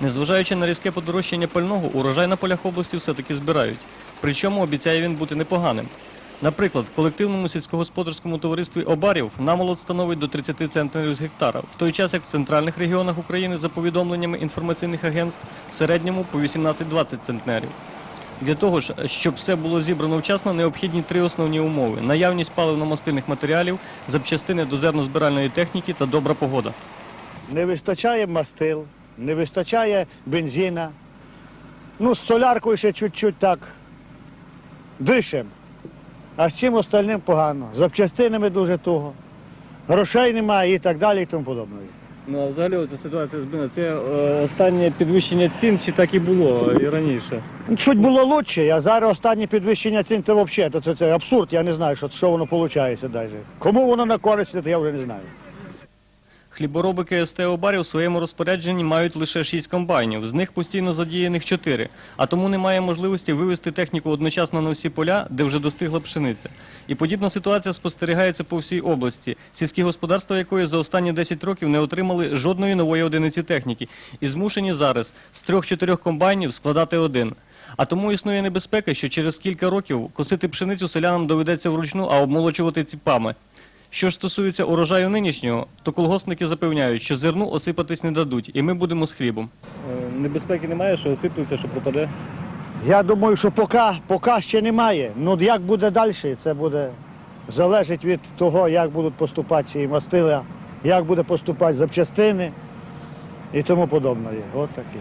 Незважаючи на різке подорожчання пального, урожай на полях області все-таки збирають. Причому обіцяє він бути непоганим. Наприклад, в колективному сільськогосподарському товаристві Обарів намолот становить до 30 центнерів з гектара, в той час як в центральних регіонах України, за повідомленнями інформаційних агентств, в середньому по 18-20 центнерів. Для того ж, щоб все було зібрано вчасно, необхідні три основні умови: наявність паливно-мастильних матеріалів, запчастини до зернозбиральної техніки та добра погода. Не вистачає мастил, не вистачає бензина. Ну, з соляркою ще чуть-чуть так дишем. А з чим остальним погано. Запчастинами дуже туго. Грошей немає і так далі, і тому подобне. Ну а взагалі ця ситуація збина. Це е, останнє підвищення цін чи так і було і раніше? Ну, Чуть було краще, а зараз останнє підвищення цін, то взагалі, це, це абсурд, я не знаю, що, що воно виходить навіть. Кому воно на користь, я вже не знаю. Хлібороби КСТ Обарів в своєму розпорядженні мають лише 6 комбайнів, з них постійно задіяних 4, а тому немає можливості вивести техніку одночасно на всі поля, де вже достигла пшениця. І подібна ситуація спостерігається по всій області, сільські господарства якої за останні 10 років не отримали жодної нової одиниці техніки і змушені зараз з 3-4 комбайнів складати один. А тому існує небезпека, що через кілька років косити пшеницю селянам доведеться вручну, а обмолочувати ціпами. Що ж стосується урожаю нинішнього, то колгоспники запевняють, що зерну осипатись не дадуть, і ми будемо з хлібом. Небезпеки немає, що осиплеться, що пропаде. Я думаю, що поки, поки ще немає. Ну як буде далі, це буде залежить від того, як будуть поступати ці мастила, як буде поступати запчастини і тому подобне. От таке.